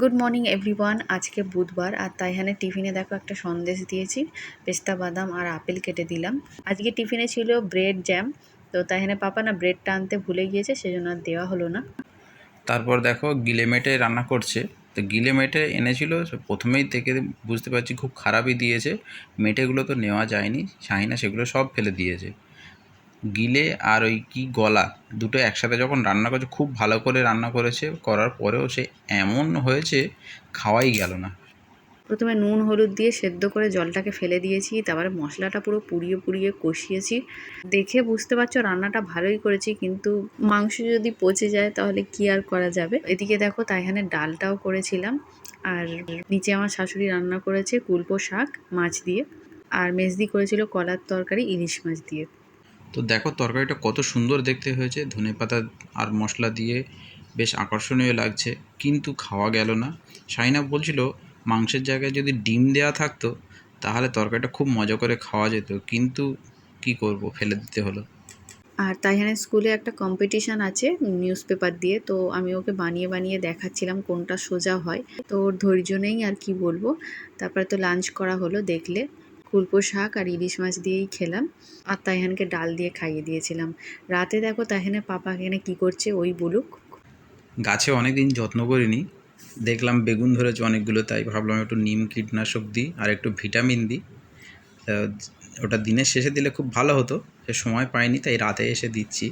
Good morning everyone আজকে বুধবার, আর তাই এখানে টিফিনে দেখো একটা সন্দেশ দিয়েছি, পেস্তা বাদাম আর আপেল কেটে দিলাম। আজকে টিফিনে ছিল ব্রেড জ্যাম, তো তাই এখানে পাপা না ব্রেডটা আনতে ভুলে গিয়েছে, সেজন্য আর দেওয়া হলো না। তারপর দেখো গিলে মেটে রান্না করছে, তো গিলে মেটে এনেছিল প্রথমেই থেকে বুঝতে পারছি খুব খারাপই দিয়েছে, মেটেগুলো তো নেওয়া যায়নি শাহিনা সেগুলো সব ফেলে দিয়েছে। গিলে আর ওই কি গলা দুটো একসাথে যখন রান্না করছে, খুব ভালো করে রান্না করেছে, করার পরেও সে এমন হয়েছে, খাওয়াই গেল না। প্রথমে নুন, হলুদ দিয়ে সেদ্ধ করে জলটাকে ফেলে দিয়েছি, তারপরে মশলাটা পুরো পুড়িয়ে পুড়িয়ে কষিয়েছি। দেখে বুঝতে পারছ রান্নাটা ভালোই করেছি, কিন্তু মাংস যদি পচে যায় তাহলে কি আর করা যাবে? এদিকে দেখো তাই এখানে ডালটাও করেছিলাম, আর নিচে আমার শাশুড়ি রান্না করেছে কুলপো শাক মাছ দিয়ে, আর মেজদি করেছিল কলার তরকারি ইলিশ মাছ দিয়ে। তো দেখো তরকারিটা কত সুন্দর দেখতে হয়েছে। ধনেপাতা আর মশলা দিয়ে বেশ আকর্ষণীয় লাগছে, কিন্তু খাওয়া গেল না। শাইনা বলছিল, মাংসের জায়গায় যদি ডিম দেওয়া থাকতো, তাহলে তরকারিটা খুব মজা করে খাওয়া যেত, কিন্তু কি করব, ফেলে দিতে হলো। আর তাই এখানে স্কুলে একটা কম্পিটিশান আছে নিউজ পেপার দিয়ে, তো আমি ওকে বানিয়ে বানিয়ে দেখাচ্ছিলাম কোনটা সোজা হয়। তো ওর ধৈর্য নেই আর কি বলব। তারপরে তো লাঞ্চ করা হলো, দেখলে। কুলপো শাক আর ইলিশ মাছ দিয়েই খেলাম আর তাইহানকে ডাল দিয়ে খাইয়ে দিয়েছিলাম। রাতে দেখো তাইহানের পাপা এখানে কী করছে, ওই বলুক। গাছে অনেকদিন যত্ন করিনি। দেখলাম বেগুন ধরেছে অনেকগুলো, তাই ভাবলাম একটু নিম কীটনাশক দিই আর একটু ভিটামিন দিই। ওটা দিনের শেষে দিলে খুব ভালো হতো, সে সময় পাইনি, তাই রাতে এসে দিচ্ছি।